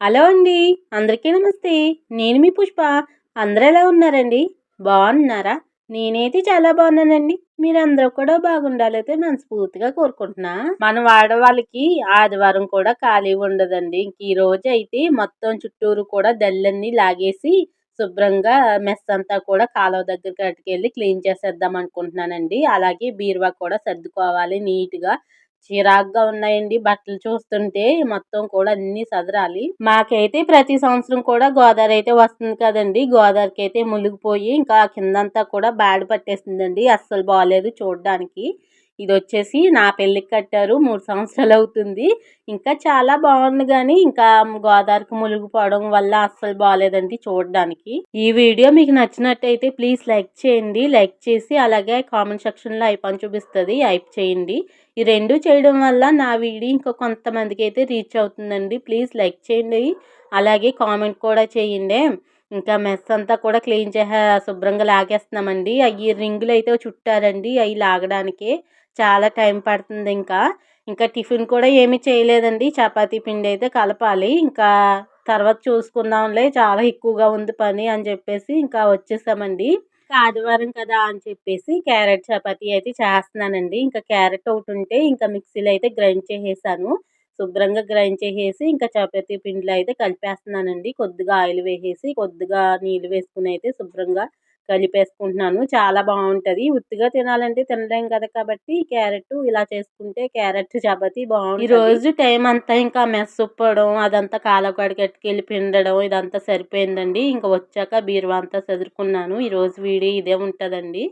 Hello అండి అందరికీ నమస్తే. నేను మీ పుష్ప. అందరూ ఎలా ఉన్నారండి? బాగున్నారా? నేనైతే చాలా బాగున్నానండి. మీరందరూ కూడా బాగుండాలైతే మనస్ఫూర్తిగా కోరుకుంటున్నా. మన వాడవాళ్ళకి ఆదివారం కూడా ఖాళీ ఉండదండి. ఇంక ఈ రోజు అయితే మొత్తం చుట్టూరు కూడా దళ్ళన్నీ లాగేసి శుభ్రంగా మెస్ అంతా కూడా కాలువ దగ్గరికి అటుకెళ్ళి క్లీన్ చేసేద్దాం అనుకుంటున్నానండి. అలాగే బీరువా కూడా సర్దుకోవాలి నీట్గా చిరాగ్గా ఉన్నాయండి. బట్టలు చూస్తుంటే మొత్తం కూడా అన్ని సదరాలి. మాకైతే ప్రతి సంవత్సరం కూడా గోదావరి అయితే వస్తుంది కదండి. గోదావరికి అయితే మునిగిపోయి ఇంకా కిందంతా కూడా బ్యాడ్ పట్టేసిందండి. అస్సలు బాగాలేదు చూడడానికి. ఇది వచ్చేసి నా పెళ్ళికి కట్టారు. మూడు సంవత్సరాలు అవుతుంది. ఇంకా చాలా బాగుంది కానీ ఇంకా గోదావరికి మునిగిపోవడం వల్ల అస్సలు బాగాలేదండి చూడడానికి. ఈ వీడియో మీకు నచ్చినట్టయితే ప్లీజ్ లైక్ చేయండి. లైక్ చేసి అలాగే కామెంట్ సెక్షన్లో ఐపాన్ చూపిస్తుంది. ఐప్ చేయండి. ఈ రెండు చేయడం వల్ల నా వీడియో ఇంకా కొంతమందికి అయితే రీచ్ అవుతుందండి. ప్లీజ్ లైక్ చేయండి. అలాగే కామెంట్ కూడా చేయండి. ఇంకా మెస్ అంతా కూడా క్లీన్ చేసే శుభ్రంగా లాగేస్తున్నామండి. అవి రింగులు అయితే చుట్టారండి. అవి లాగడానికి చాలా టైం పడుతుంది ఇంకా. ఇంకా టిఫిన్ కూడా ఏమీ చేయలేదండి. చపాతీ పిండి అయితే కలపాలి. ఇంకా తర్వాత చూసుకుందాంలే. చాలా ఎక్కువగా ఉంది పని అని చెప్పేసి ఇంకా వచ్చేసామండి. ఆదివారం కదా అని చెప్పేసి క్యారెట్ చపాతీ అయితే చేస్తున్నానండి. ఇంకా క్యారెట్ ఒకటి ఉంటే ఇంకా మిక్సీలో అయితే గ్రైండ్ చేసేసాను. శుభ్రంగా గ్రైండ్ చేసేసి ఇంకా చపాతీ పిండిలో అయితే కలిపేస్తున్నానండి. కొద్దిగా ఆయిల్ వేసేసి కొద్దిగా నీళ్ళు వేసుకుని అయితే శుభ్రంగా కలిపేసుకుంటున్నాను. చాలా బాగుంటుంది ఉత్తిగా తినాలంటే తినలేం కదా కాబట్టి క్యారెట్ ఇలా చేసుకుంటే క్యారెట్ చపాతి బాగుంటుంది ఈ రోజు టైం అంతా ఇంకా మెస్ ఉప్పడం అదంతా కాలకాడికి ఎట్టుకెళ్ళి పిండడం ఇదంతా సరిపోయిందండి. ఇంకా వచ్చాక బీరువా అంతా చదువుకున్నాను ఈరోజు వీడియో ఇదే ఉంటుందండి.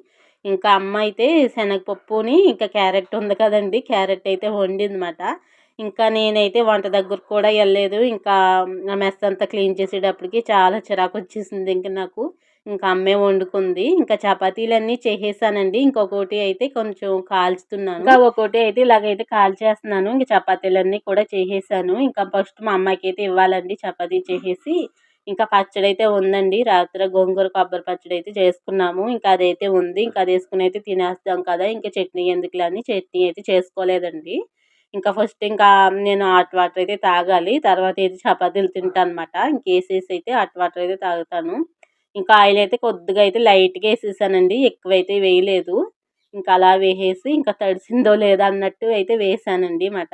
ఇంకా అమ్మ అయితే శనగపప్పుని ఇంకా క్యారెట్ ఉంది కదండి. క్యారెట్ అయితే వండిందన్నమాట. ఇంకా నేనైతే వంట దగ్గరకు కూడా వెళ్ళలేదు. ఇంకా మెస్ అంతా క్లీన్ చేసేటప్పటికి చాలా చిరాకు వచ్చేసింది ఇంకా నాకు. ఇంకా అమ్మే వండుకుంది. ఇంకా చపాతీలన్నీ చేసేసానండి. ఇంకొకటి అయితే కొంచెం కాల్చుతున్నాను. ఇంకా ఒకటి అయితే ఇలాగైతే కాల్చేస్తున్నాను. ఇంకా చపాతీలన్నీ కూడా చేసేసాను. ఇంకా ఫస్ట్ మా అమ్మాయికి అయితే ఇవ్వాలండి చపాతీ చేసేసి. ఇంకా పచ్చడి అయితే ఉందండి. రాత్రి గోంగూర కొబ్బరి పచ్చడి అయితే చేసుకున్నాము. ఇంకా అదైతే ఉంది. ఇంకా అది వేసుకుని అయితే తినేస్తాం కదా. ఇంకా చట్నీ ఎందుకులే అని చట్నీ అయితే చేసుకోలేదండి. ఇంకా ఫస్ట్ ఇంకా నేను హాట్ వాటర్ అయితే తాగాలి. తర్వాత అయితే చపాతీలు తింటాను అనమాట ఇంకేసేసి అయితే హాట్ వాటర్ అయితే తాగుతాను. ఇంకా ఆయిల్ అయితే కొద్దిగా అయితే లైట్గా వేసేసానండి. ఎక్కువైతే వేయలేదు. ఇంకా అలా వేసేసి ఇంకా తడిసిందో లేదో అన్నట్టు అయితే వేసానండి మాట.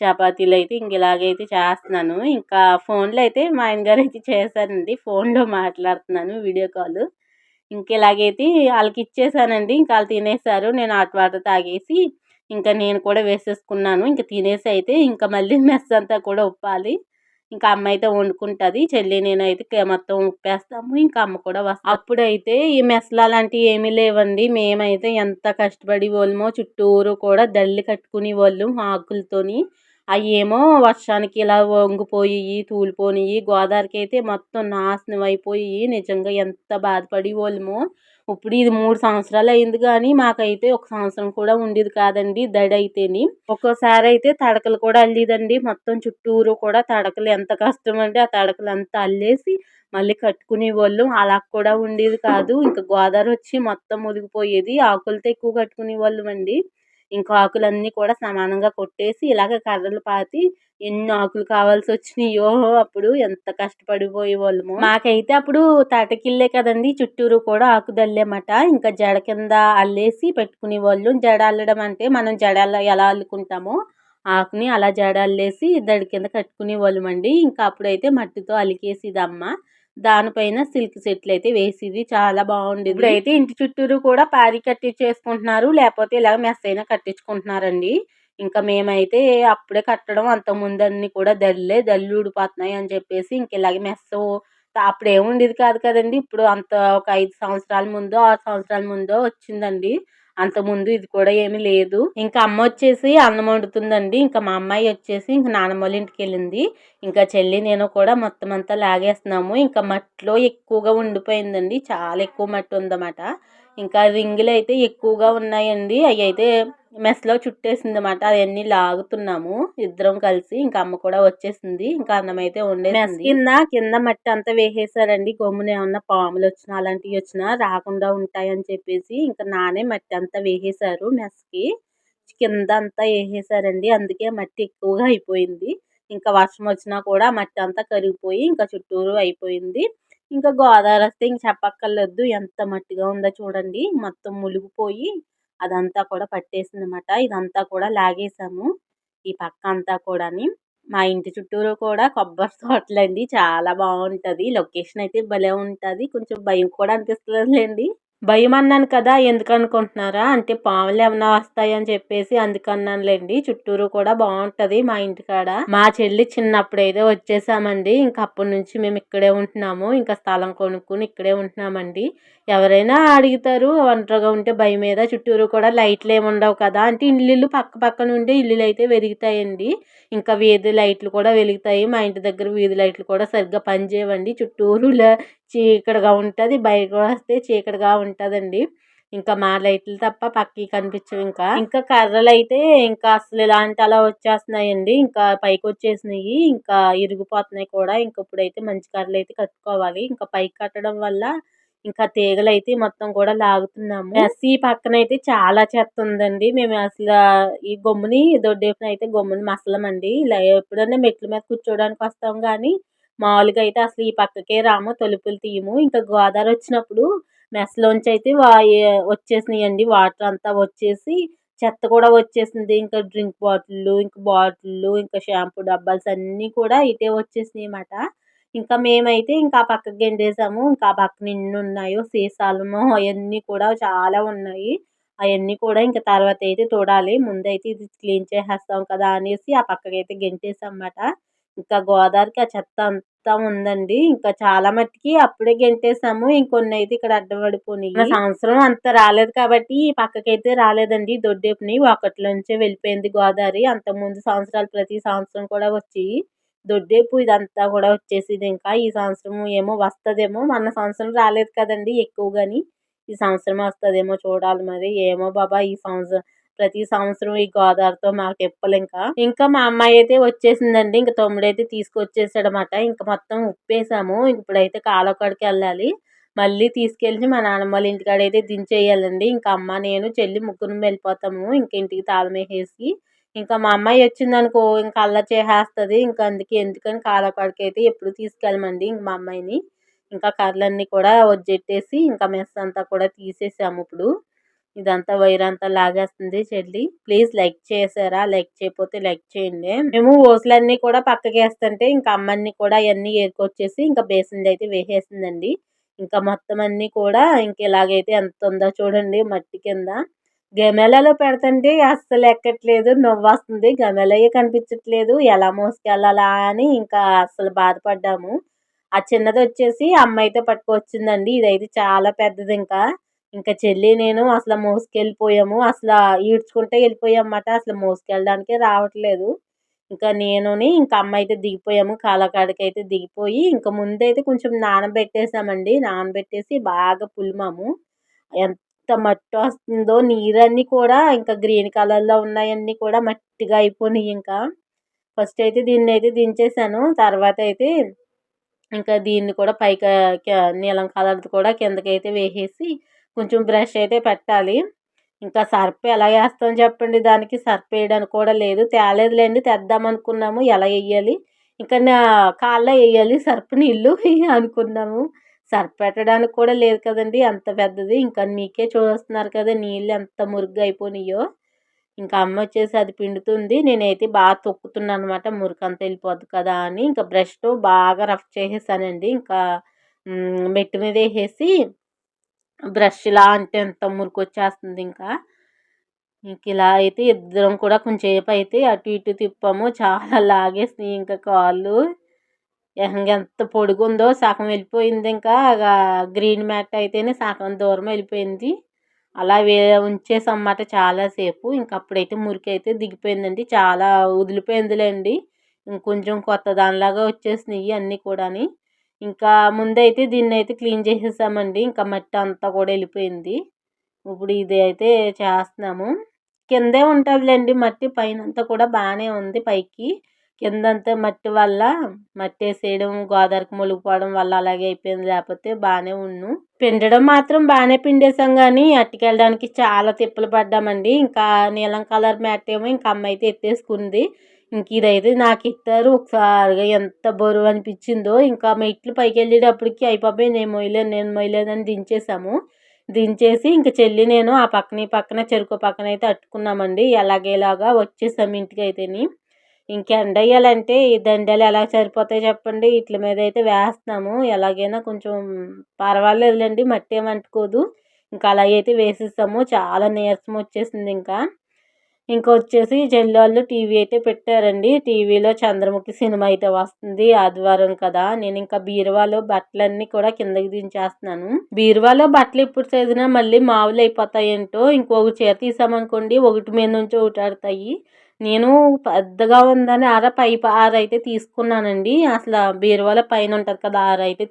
చపాతీలు అయితే ఇంక ఇలాగైతే చేస్తున్నాను. ఇంకా ఫోన్లో అయితే మా ఆయన గారు అయితే చేశానండి ఫోన్లో మాట్లాడుతున్నాను వీడియో కాల్. ఇంక ఇలాగైతే వాళ్ళకి ఇచ్చేసానండి. ఇంకా వాళ్ళు తినేసారు. నేను హాట్ వాటర్ తాగేసి ఇంకా నేను కూడా వేసేసుకున్నాను. ఇంకా తినేసి అయితే ఇంకా మళ్ళీ మెస్ అంతా కూడా ఉప్పాలి. ఇంకా అమ్మ అయితే వండుకుంటుంది. చెల్లి నేనైతే మొత్తం ఉప్పేస్తాము. ఇంకా అమ్మ కూడా వస్తాం అప్పుడైతే ఈ మెసలా లాంటివి ఏమీ లేవండి. మేమైతే ఎంత కష్టపడి వాళ్ళమో చుట్టూరు కూడా దళ్ళి కట్టుకునే వాళ్ళు ఆకులతోని. అవి ఏమో వర్షానికి ఇలా వంగిపోయి తూలిపోయి గోదావరికి అయితే మొత్తం నాశనం అయిపోయి నిజంగా ఎంత బాధపడి వాళ్ళమో ఇప్పుడు ఇది మూడు సంవత్సరాలు అయింది కానీ మాకైతే ఒక సంవత్సరం కూడా ఉండేది కాదండి దడి అయితేని ఒక్కోసారి అయితే తడకలు కూడా అల్లేదండి. మొత్తం చుట్టూరు కూడా తడకలు ఎంత కష్టం అంటే ఆ తడకలు అంతా అల్లేసి మళ్ళీ కట్టుకునే వాళ్ళం. అలా కూడా ఉండేది కాదు. ఇంకా గోదావరి వచ్చి మొత్తం మునిగిపోయేది. ఆకులతో ఎక్కువ కట్టుకునే వాళ్ళం అండి ఇంకా ఆకులన్నీ కూడా సమానంగా కొట్టేసి ఇలాగ కర్రలు పాతి ఎన్ని ఆకులు కావాల్సి వచ్చినాయో అప్పుడు ఎంత కష్టపడిపోయే వాళ్ళము మాకైతే అప్పుడు తాటకిల్లే కదండి చుట్టూరు కూడా ఆకు దల్లేమట. ఇంకా జడ కింద అల్లేసి పెట్టుకునే వాళ్ళు జడ అల్లడం అంటే మనం జడ ఎలా అల్లుకుంటామో ఆకుని అలా జడ అల్లేసి దడి కింద కట్టుకునే వాళ్ళమండి ఇంకా అప్పుడైతే మట్టితో అలికేసేది అమ్మ దానిపైన సిల్క్ సెట్లు అయితే వేసేది చాలా బాగుండేది ఇప్పుడైతే ఇంటి చుట్టూరు కూడా పారి కట్టించేసుకుంటున్నారు లేకపోతే ఇలా మెస్ అయినా కట్టించుకుంటున్నారండి ఇంకా మేమైతే అప్పుడే కట్టడం అంత ముందన్ని కూడా దళ్ళే దళ్ళు ఊడిపోతున్నాయి అని చెప్పేసి ఇంక ఇలాగే మెస్ అప్పుడు ఏముండేది కాదు కదండి. ఇప్పుడు అంత ఒక ఐదు సంవత్సరాల ముందో ఆరు సంవత్సరాల ముందో వచ్చిందండి. అంతకుముందు ఇది కూడా ఏమీ లేదు. ఇంకా అమ్మ వచ్చేసి అన్నం వండుతుందండి. ఇంకా మా అమ్మాయి వచ్చేసి ఇంకా నానమ్మ ఇంటికి వెళ్ళింది. ఇంకా చెల్లి నేను కూడా మొత్తం అంతా లాగేస్తున్నాము. ఇంకా మట్టిలో ఎక్కువగా ఉండిపోయిందండి. చాలా ఎక్కువ మట్టి ఉందన్నమాట. ఇంకా రింగులు అయితే ఎక్కువగా ఉన్నాయండి. అవి అయితే మెస్లో చుట్టేసింది అనమాట అవన్నీ లాగుతున్నాము. ఇద్దరం కలిసి ఇంకా అమ్మ కూడా వచ్చేసింది. ఇంకా అన్నం అయితే కింద కింద మట్టి అంతా వేసేసారండి. గమ్మున ఏమన్నా పాములు వచ్చినా అలాంటివి వచ్చినా రాకుండా ఉంటాయని చెప్పేసి ఇంకా నానే మట్టి అంతా వేసేసారు మెస్కి. కింద అంతా వేసేసారండి. అందుకే మట్టి ఎక్కువగా అయిపోయింది. ఇంకా వర్షం వచ్చినా కూడా మట్టి అంతా కరిగిపోయి ఇంకా చుట్టూరు అయిపోయింది. ఇంకా గోదావరి వస్తే ఇంక చెప్పక్కర్లేదు. ఎంత మట్టిగా ఉందో చూడండి. మొత్తం ములిగిపోయి అదంతా కూడా పట్టేసింది అనమాట ఇదంతా కూడా లాగేసాము. ఈ పక్క అంతా కూడాని. మా ఇంటి చుట్టూరు కూడా కొబ్బరి తోటలండి. చాలా బాగుంటుంది. లొకేషన్ అయితే భలే ఉంటుంది. కొంచెం భయం కూడా అనిపిస్తుందిలేండి భయం అన్నాను కదా ఎందుకనుకుంటున్నారా? అంటే పాములు ఏమైనా వస్తాయని చెప్పేసి అందుకన్నానులేండి. చుట్టూరు కూడా బాగుంటది మా ఇంటికాడ. మా చెల్లి చిన్నప్పుడు అయితే వచ్చేసామండి. ఇంకా అప్పటి నుంచి మేము ఇక్కడే ఉంటున్నాము. ఇంకా స్థలం కొనుక్కుని ఇక్కడే ఉంటున్నామండి. ఎవరైనా అడుగుతారు ఒంటరిగా ఉంటే భయం మీద. చుట్టూరు కూడా లైట్లు ఏమి ఉండవు కదా. అంటే ఇల్లు పక్క పక్కన ఉండే ఇల్లులు అయితే వెలుగుతాయండి. ఇంకా వీధి లైట్లు కూడా వెలుగుతాయి. మా ఇంటి దగ్గర వీధి లైట్లు కూడా సరిగ్గా పనిచేయవండి. చుట్టూరు చీకటిగా ఉంటుంది బయట వస్తే చీకటిగా ఉంటుందండి. ఇంకా మా లైట్లు తప్ప పక్కకి కనిపించవు ఇంకా. ఇంకా కర్రలు అయితే ఇంకా అసలు ఇలాంటి అలా వచ్చేస్తున్నాయండి. ఇంకా పైకి వచ్చేసినాయి ఇంకా ఇరిగిపోతున్నాయి కూడా. ఇంక ఇప్పుడైతే మంచి కర్రలు అయితే కట్టుకోవాలి. ఇంకా పైకి కట్టడం వల్ల ఇంకా తీగలు అయితే మొత్తం కూడా లాగుతున్నాము. ఎస్సీ పక్కన అయితే చాలా చెత్త ఉందండి. మేము అసలు ఈ గమ్ముని దొడ్డేపున అయితే గొమ్ముని మసలమండి. ఇలా ఎప్పుడైనా మెట్ల మీద కూర్చోడానికి వస్తాం కానీ మామూలుగా అయితే అసలు ఈ పక్కకే రాము తలుపులు తీయము. ఇంకా గోదావరి వచ్చినప్పుడు మెస్లోంచి అయితే వచ్చేసినాయండి వాటర్ అంతా వచ్చేసి చెత్త కూడా వచ్చేసింది. ఇంకా డ్రింక్ బాటిల్లు ఇంకా బాటిల్లు ఇంకా షాంపూ డబ్బాల్స్ అన్నీ కూడా ఇటే వచ్చేసినాయి అన్నమాట ఇంకా మేమైతే ఇంకా ఆ పక్కకి గెండేసాము. ఇంకా ఆ పక్కన నిన్ను ఉన్నాయో సీసాలము అవన్నీ కూడా చాలా ఉన్నాయి. అవన్నీ కూడా ఇంకా తర్వాత అయితే చూడాలి ముందైతే ఇది క్లీన్ చేసేస్తాం కదా అనేసి ఆ పక్కకి అయితే గెంటేసాం అన్నమాట ఇంకా గోదావరికి ఆ చెత్త అంతా ఉందండి. ఇంకా చాలా మట్టికి అప్పుడే గెంటేసాము. ఇంకొన్ని అయితే ఇక్కడ అడ్డపడిపోయినాయి సంవత్సరం అంత రాలేదు కాబట్టి ఈ పక్కకైతే రాలేదండి. దొడ్డేపుని ఒకటిలోంచే వెళ్ళిపోయింది గోదావరి. అంత ముందు సంవత్సరాలు ప్రతి సంవత్సరం కూడా వచ్చి దొడ్డేపు ఇదంతా కూడా వచ్చేసింది. ఇంకా ఈ సంవత్సరం ఏమో వస్తుందేమో. మన సంవత్సరం రాలేదు కదండి ఎక్కువగాని. ఈ సంవత్సరం వస్తుందేమో చూడాలి మరి. ఏమో బాబా ఈ సంవత్సరం ప్రతి సంవత్సరం ఈ గోదావరితో మాకు తిప్పలు ఇంకా ఇంకా మా అమ్మాయి అయితే వచ్చేసిందండి. ఇంకా తమ్ముడు అయితే తీసుకొచ్చేసాడు అనమాట ఇంకా మొత్తం ఉప్పేసాము. ఇప్పుడైతే కాలొక్కడికి వెళ్ళాలి. మళ్ళీ తీసుకెళ్ళి మా నాన్నమ్మ వాళ్ళ ఇంటికాడ అయితే దించేయాలండి. ఇంకా అమ్మ నేను చెల్లి ముగ్గురు వెళ్ళిపోతాము. ఇంకా ఇంటికి తాళం వేసేసి. ఇంకా మా అమ్మాయి వచ్చిందనుకో ఇంకా అల్లా చేసేస్తుంది. ఇంకా అందుకే ఎందుకని కాలకాడికి అయితే ఎప్పుడు తీసుకెళ్ళమండి ఇంక మా అమ్మాయిని. ఇంకా కర్రలన్నీ కూడా వజ్జెట్టేసి ఇంకా మెస్ అంతా కూడా తీసేసాము ఇప్పుడు. ఇదంతా వైర్ అంతా లాగేస్తుంది చెల్లి. ప్లీజ్ లైక్ చేసారా లైక్ చేయకపోతే లైక్ చేయండి. మేము ఓసులన్నీ కూడా పక్కకి వేస్తుంటే ఇంకా అమ్మన్ని కూడా అవన్నీ ఏరుకొచ్చేసి ఇంకా బేసింది అయితే వేసేసిందండి. ఇంకా మొత్తం అన్నీ కూడా ఇంక ఇలాగైతే ఎంత ఉందో చూడండి మట్టి కింద. గమెలలో పెడుతుంటే అస్సలు ఎక్కట్లేదు నవ్వు వస్తుంది గమెలయ్యే కనిపించట్లేదు. ఎలా మోసుకెళ్ళాలా అని ఇంకా అస్సలు బాధపడ్డాము. ఆ చిన్నది వచ్చేసి అమ్మ అయితే పట్టుకొచ్చిందండి. ఇదైతే చాలా పెద్దది ఇంకా ఇంకా చెల్లి నేను అసలు మోసుకెళ్ళిపోయాము. అసలు ఈడ్చుకుంటే వెళ్ళిపోయామట అసలు మోసుకెళ్ళడానికే రావట్లేదు. ఇంకా నేనుని ఇంకా అమ్మ అయితే దిగిపోయాము. కాలకాడికి అయితే దిగిపోయి ఇంకా ముందైతే కొంచెం నానబెట్టేసామండి నానబెట్టేసి బాగా పులిమాము. ఎంత మట్టి వస్తుందో నీరన్నీ కూడా ఇంకా గ్రీన్ కలర్లో ఉన్నాయన్నీ కూడా మట్టిగా అయిపోయినాయి ఇంకా. ఫస్ట్ అయితే దీన్ని అయితే దించేసాను తర్వాత అయితే ఇంకా దీన్ని కూడా పైకి నీలం కలర్ది కూడా కిందకైతే వేసేసి కొంచెం బ్రష్ అయితే పెట్టాలి. ఇంకా సర్ఫ్ ఎలా వేస్తాం చెప్పండి? దానికి సర్ఫ్ వేయడానికి కూడా లేదు. తేలేదులేండి తెద్దాం అనుకున్నాము. ఎలా వేయాలి? ఇంకా నా కాళ్ళ వేయాలి సర్ఫ్ నీళ్ళు అనుకున్నాము. సర్ఫ్ పెట్టడానికి కూడా లేదు కదండి అంత పెద్దది. ఇంకా మీకే చూస్తున్నారు కదా నీళ్ళు ఎంత మురుగ్గు అయిపోయినాయో. ఇంకా అమ్మ వచ్చేసి అది పిండుతుంది. నేనైతే బాగా తొక్కుతున్నాను అనమాట మురికంతా వెళ్ళిపోద్ది కదా అని. ఇంకా బ్రష్తో బాగా రఫ్ చేసేసానండి. ఇంకా మెట్టు మీద వేసేసి బ్రష్ ఇలా అంటే ఎంత మురికి వచ్చేస్తుంది ఇంకా. ఇంక ఇలా అయితే ఇద్దరం కూడా కొంచెంసేపు అయితే అటు ఇటు తిప్పాము. చాలా లాగేసినాయి ఇంకా కాళ్ళు. ఎంత పొడుగుందో సగం వెళ్ళిపోయింది ఇంకా. గ్రీన్ మ్యాట్ అయితేనే సగం దూరం వెళ్ళిపోయింది. అలా వే ఉంచేసాం అన్నమాట చాలాసేపు. ఇంకా అప్పుడైతే మురికి అయితే దిగిపోయిందండి. చాలా వదిలిపోయిందిలేండి. ఇంకొంచెం కొత్త దానిలాగా వచ్చేసినాయి అన్నీ కూడాని. ఇంకా ముందైతే దీన్ని అయితే క్లీన్ చేసేసామండి. ఇంకా మట్టి అంతా కూడా వెళ్ళిపోయింది. ఇప్పుడు ఇది అయితే చేస్తున్నాము. కిందే ఉంటుందిలేండి మట్టి పైన అంతా కూడా బాగానే ఉంది పైకి. కిందంతా మట్టి వల్ల మట్టి వేసేయడం గోదావరికి మొలిగిపోవడం వల్ల అలాగే అయిపోయింది. లేకపోతే బాగానే ఉన్ను. పిండడం మాత్రం బాగానే పిండేసాం కానీ అట్టుకెళ్ళడానికి చాలా తిప్పలు పడ్డామండి. ఇంకా నీలం కలర్ మ్యాట్ ఏమో ఇంకా అమ్మ అయితే ఎత్తేసుకుంది. ఇంక ఇదైతే నాకు ఇస్తారు ఒకసారిగా ఎంత బరువు అనిపించిందో ఇంకా మెట్లు పైకి వెళ్ళేటప్పటికి అయిపోయి నేను మొయ్యలేదు నేను మొయ్యలేదని దించేసాము. దించేసి ఇంక చెల్లి నేను ఆ పక్కన ఈ పక్కన చెరుకు పక్కన అయితే అట్టుకున్నామండి. ఎలాగేలాగా వచ్చేసాము ఇంటికి అయితేని ఇంక ఎండ వేయాలంటే ఈ దండలు ఎలా సరిపోతాయి చెప్పండి. వీటి మీద అయితే వేస్తున్నాము. ఎలాగైనా కొంచెం పర్వాలేదులేండి మట్టి ఏమంటుకోదు ఇంకా అలాగైతే వేసేసాము. చాలా నీరసం వచ్చేసింది ఇంకా. ఇంకా వచ్చేసి చెల్లి వాళ్ళు టీవీ అయితే పెట్టారండి. టీవీలో చంద్రముఖి సినిమా అయితే వస్తుంది ఆదివారం కదా. నేను ఇంకా బీరువాలో బట్టలన్నీ కూడా కిందకి దించేస్తున్నాను. బీరువాలో బట్టలు ఇప్పుడు చదివినా మళ్ళీ మామూలు అయిపోతాయంటో ఇంకొక చీర తీసామనుకోండి ఒకటి మీద నుంచి ఒకటి ఆడతాయి. నేను పెద్దగా ఉందని ఆర పై ఆర అయితే తీసుకున్నానండి. అసలు బీరువాలో పైన ఉంటుంది కదా ఆర అయితే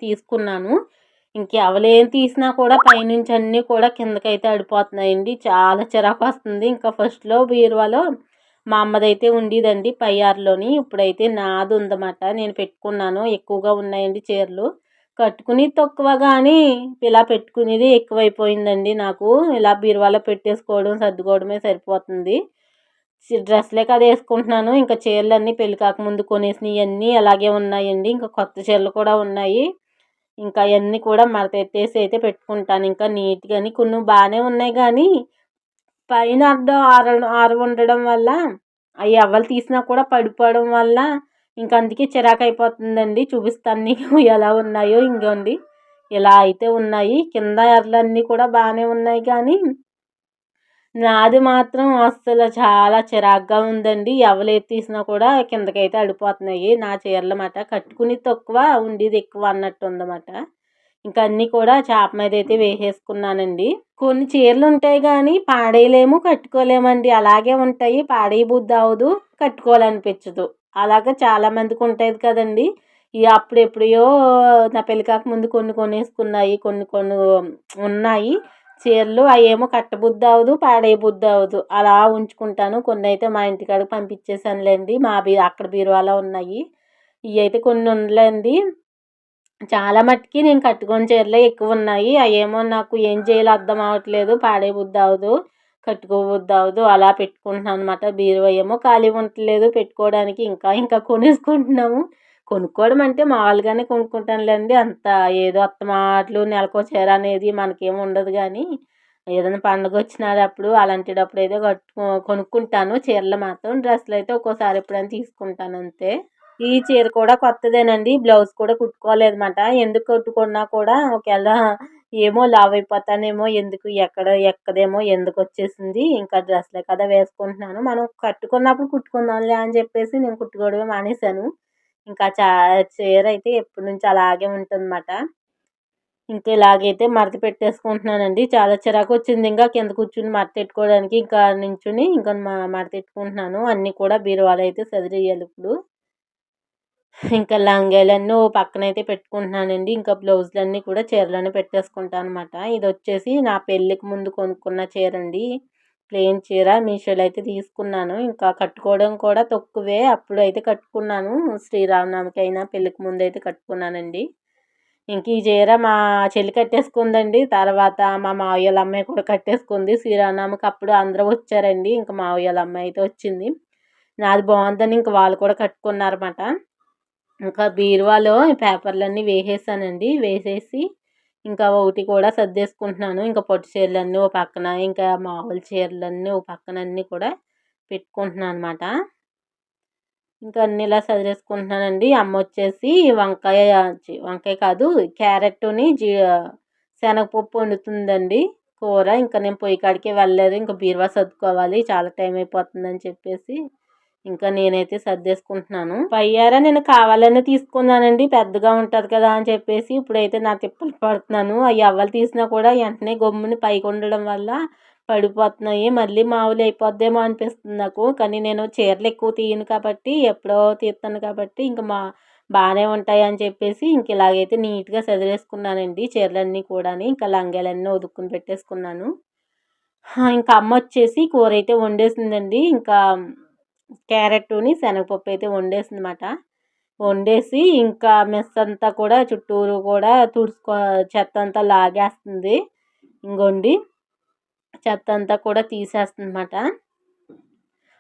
తీసుకున్నాను ఇంకెవలేం తీసినా కూడా పైనుంచి అన్నీ కూడా కిందకైతే అడిపోతున్నాయండి చాలా చిరాకు వస్తుంది ఇంకా ఫస్ట్లో బీరువాలో మా అమ్మదైతే ఉండేదండి పై ఆరులోని ఇప్పుడైతే నాది ఉందన్నమాట. నేను పెట్టుకున్నాను. ఎక్కువగా ఉన్నాయండి చీరలు. కట్టుకుని తక్కువ కానీ ఇలా పెట్టుకునేది ఎక్కువైపోయిందండి నాకు. ఇలా బీరువాలో పెట్టేసుకోవడం సర్దుకోవడమే సరిపోతుంది. డ్రెస్లే కదా వేసుకుంటున్నాను. ఇంకా చీరలు అన్నీ పెళ్ళి కాకముందు కొనేసినవి అన్నీ అలాగే ఉన్నాయండి. ఇంకా కొత్త చీరలు కూడా ఉన్నాయి. ఇంకా అవన్నీ కూడా మరత ఎత్తేసి అయితే పెట్టుకుంటాను. ఇంకా నీట్గాని కొన్ని బాగానే ఉన్నాయి కానీ పైన అర్థం ఆర ఆర ఉండడం వల్ల అవి ఎవరు తీసినా కూడా పడిపోవడం వల్ల ఇంకా అందుకే చిరాకు అయిపోతుందండి చూపిస్తాను నీకు ఎలా ఉన్నాయో ఇంకోండి ఇలా అయితే ఉన్నాయి. కింద ఎర్రలన్నీ కూడా బాగానే ఉన్నాయి కానీ నాది మాత్రం అస్సలు చాలా చిరాగ్గా ఉందండి. ఎవరు తీసినా కూడా కిందకైతే అడిపోతున్నాయి నా చీరలు మాట కట్టుకుని తక్కువ ఉండేది ఎక్కువ అన్నట్టు ఉందన్నమాట. ఇంకా అన్నీ కూడా చేప మీద అయితే వేసేసుకున్నానండి. కొన్ని చీరలు ఉంటాయి కానీ పాడేయలేము కట్టుకోలేమండి. అలాగే ఉంటాయి. పాడేయ బుద్ధి అవదు కట్టుకోవాలనిపించదు. అలాగే చాలామందికి ఉంటుంది కదండి. ఈ అప్పుడెప్పుడో నా పెళ్ళి కాకముందు కొన్ని కొనేసుకున్నాయి కొన్ని కొన్ని ఉన్నాయి. చీరలు అవేమో కట్టబుద్ధి అవ్వదు పాడేయబుద్ధి అవ్వదు అలా ఉంచుకుంటాను. కొన్ని అయితే మా ఇంటికాడికి పంపించేసానులేండి మా బీ అక్కడ బీరువాలో ఉన్నాయి. ఇవి అయితే కొన్ని ఉండలేండి. చాలా మట్టుకి నేను కట్టుకొని చీరలే ఎక్కువ ఉన్నాయి అవేమో నాకు ఏం చేయాలో అర్థం అవ్వట్లేదు పాడే బుద్ధి అవ్వదు కట్టుకోబుద్ధి అవ్వదు అలా పెట్టుకుంటున్నాను అనమాట బీరువా ఏమో ఖాళీ ఉండట్లేదు పెట్టుకోవడానికి ఇంకా ఇంకా కొనేసుకుంటున్నాము. కొనుక్కోవడం అంటే మామూలుగానే కొనుక్కుంటానులేండి. అంత ఏదో అత్తమాటలు నెలకో చీర అనేది మనకేం ఉండదు కానీ ఏదైనా పండుగ వచ్చినప్పుడు అలాంటిటప్పుడు ఏదో కట్టు కొనుక్కుంటాను. చీరలు మాత్రం డ్రెస్సులు అయితే ఒక్కోసారి ఎప్పుడైనా తీసుకుంటాను అంతే. ఈ చీర కూడా కొత్తదేనండి. బ్లౌజ్ కూడా కుట్టుకోలేదన్నమాట. ఎందుకు కుట్టుకున్నా కూడా ఒకవేళ ఏమో లావ్ అయిపోతానేమో ఎందుకు ఎక్కడ ఎక్కదేమో ఎందుకు వచ్చేసింది ఇంకా డ్రెస్లే కదా వేసుకుంటున్నాను. మనం కట్టుకున్నప్పుడు కుట్టుకుందాంలే అని చెప్పేసి నేను కుట్టుకోవడమే మానేశాను. ఇంకా చా చీర అయితే ఎప్పటి నుంచి అలాగే ఉంటుందన్నమాట. ఇంకా ఇలాగైతే మడత పెట్టేసుకుంటున్నానండి. చాలా చిరాకు వచ్చింది. ఇంకా కింద కూర్చుని మడత పెట్టుకోవడానికి ఇంకా నించుని ఇంకా మడత పెట్టుకుంటున్నాను. అన్నీ కూడా బీరువాలు అయితే సదిరేయాలి ఇప్పుడు. ఇంకా లంగాయలన్నీ ఓ పక్కన అయితే పెట్టుకుంటున్నానండి. ఇంకా బ్లౌజులన్నీ కూడా చీరలోనే పెట్టేసుకుంటాను అనమాట ఇది వచ్చేసి నా పెళ్ళికి ముందు కొనుక్కున్న చీర అండి. ప్లెయిన్ చీర మీషోలో అయితే తీసుకున్నాను. ఇంకా కట్టుకోవడం కూడా తక్కువే. అప్పుడు అయితే కట్టుకున్నాను. శ్రీరామనవమికి అయినా పెళ్ళికి ముందు అయితే కట్టుకున్నానండి. ఇంక ఈ చీర మా చెల్లి కట్టేసుకుందండి. తర్వాత మా మావయ్యల అమ్మాయి కూడా కట్టేసుకుంది. శ్రీరామనవమికి అప్పుడు అందరూ వచ్చారండి. ఇంకా మావయ్యల అమ్మాయి అయితే వచ్చింది. నాది బాగుందని ఇంక వాళ్ళు కూడా కట్టుకున్నారన్నమాట. ఇంకా బీరువాలో పేపర్లన్నీ వేసేసానండి. వేసేసి ఇంకా ఒకటి కూడా సర్దేసుకుంటున్నాను. ఇంకా పొట్టు చీరలన్నీ ఓ పక్కన ఇంకా మామూలు చీరలన్నీ ఓ పక్కన అన్నీ కూడా పెట్టుకుంటున్నాను అనమాట ఇంకా అన్నీ ఇలా సదిరేసుకుంటున్నానండి అమ్మ వచ్చేసి వంకాయ వంకాయ కాదు క్యారెట్ని జీ శనగపప్పు వండుతుందండి కూర. ఇంకా నేను పొయ్యి కాడికి వెళ్ళలేదు. ఇంకా బీరువా సర్దుకోవాలి. చాలా టైం అయిపోతుందని చెప్పేసి ఇంకా నేనైతే సర్దేసుకుంటున్నాను. పయ్యారా నేను కావాలనే తీసుకున్నానండి పెద్దగా ఉంటుంది కదా అని చెప్పేసి ఇప్పుడైతే నా తిప్పలు పడుతున్నాను. అవి అవ్వలు తీసినా కూడా వెంటనే గమ్ముని పైకి ఉండడం వల్ల పడిపోతున్నాయి. మళ్ళీ మామూలు అయిపోద్దేమో అనిపిస్తుంది నాకు. కానీ నేను చీరలు ఎక్కువ తీయను కాబట్టి ఎప్పుడో తీస్తాను కాబట్టి ఇంకా మా బాగానే ఉంటాయి అని చెప్పేసి ఇంక ఇలాగైతే నీట్గా చదివేసుకున్నానండి చీరలన్నీ కూడా ఇంకా లంగాలన్నీ వదుక్కుని పెట్టేసుకున్నాను. ఇంకా అమ్మ వచ్చేసి కూర అయితే వండేసిందండి. ఇంకా క్యారెట్ని శనగపప్పు అయితే వండేసిందన్నమాట. వండేసి ఇంకా మెస్ అంతా కూడా చుట్టూరు కూడా తుడుచుకో చెత్త అంతా లాగేస్తుంది. ఇంకోండి చెత్త అంతా కూడా తీసేస్తుంది అనమాట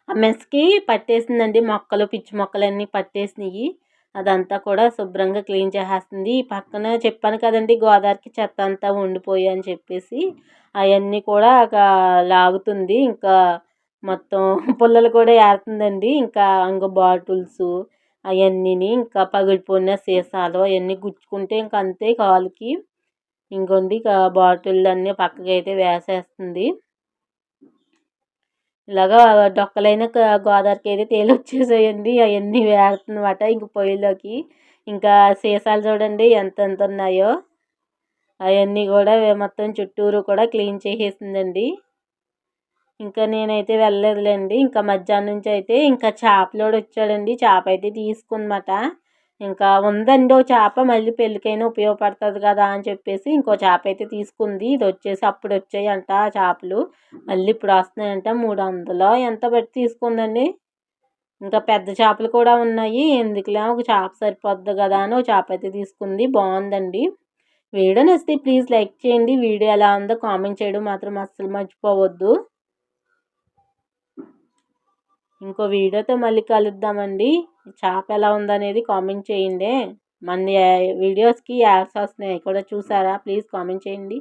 ఆ మెస్కి పట్టేసిందండి మొక్కలు పిచ్చి మొక్కలన్నీ పట్టేసినాయి. అదంతా కూడా శుభ్రంగా క్లీన్ చేసేస్తుంది. ఈ పక్కన చెప్పాను కదండి గోదావరికి చెత్త అంతా ఉండిపోయి అని చెప్పేసి అవన్నీ కూడా లాగుతుంది. ఇంకా మొత్తం పుల్లలు కూడా ఏరుతుందండి. ఇంకా ఇంకో బాటిల్స్ అవన్నీ ఇంకా పగిలిపోయిన సీసాలు అవన్నీ గుచ్చుకుంటే ఇంక అంతే కాలుకి. ఇంకోండి ఇక బాటిల్ అన్నీ పక్కకి అయితే వేసేస్తుంది. ఇలాగా డొక్కలైన గోదావరికి అయితే తేలి వచ్చేసాయండి అవన్నీ వేస్తుందన్నమాట ఇంక పొయ్యిలోకి. ఇంకా సీసాలు చూడండి ఎంత ఎంత ఉన్నాయో. అవన్నీ కూడా మొత్తం చుట్టూరు కూడా క్లీన్ చేసేసిందండి. ఇంకా నేనైతే వెళ్ళలేదులేండి. ఇంకా మధ్యాహ్నం నుంచి అయితే ఇంకా చేపలోడు వచ్చాడండి చేప అయితే తీసుకుందన్నమాట. ఇంకా ఉందండి ఓ చేప. మళ్ళీ పెళ్ళికైనా ఉపయోగపడుతుంది కదా అని చెప్పేసి ఇంకో చేప అయితే తీసుకుంది. ఇది వచ్చేసి అప్పుడు వచ్చాయంట చేపలు. మళ్ళీ ఇప్పుడు వస్తున్నాయంట మూడు వందలు ఎంత బట్టి తీసుకుందండి? ఇంకా పెద్ద చేపలు కూడా ఉన్నాయి. ఎందుకులే ఒక చేప సరిపోద్ది కదా అని ఒక చేప అయితే తీసుకుంది. బాగుందండి. వీడియో నచ్చితే ప్లీజ్ లైక్ చేయండి. వీడియో ఎలా ఉందో కామెంట్ చేయడం మాత్రం అస్సలు మర్చిపోవద్దు. ఇంకో వీడియోతో మళ్ళీ కలుద్దామండి. చేప ఎలా ఉందనేది కామెంట్ చేయండి. మన వీడియోస్కి యాడ్స్ వస్తున్నాయి. కూడా చూసారా? ప్లీజ్ కామెంట్ చేయండి.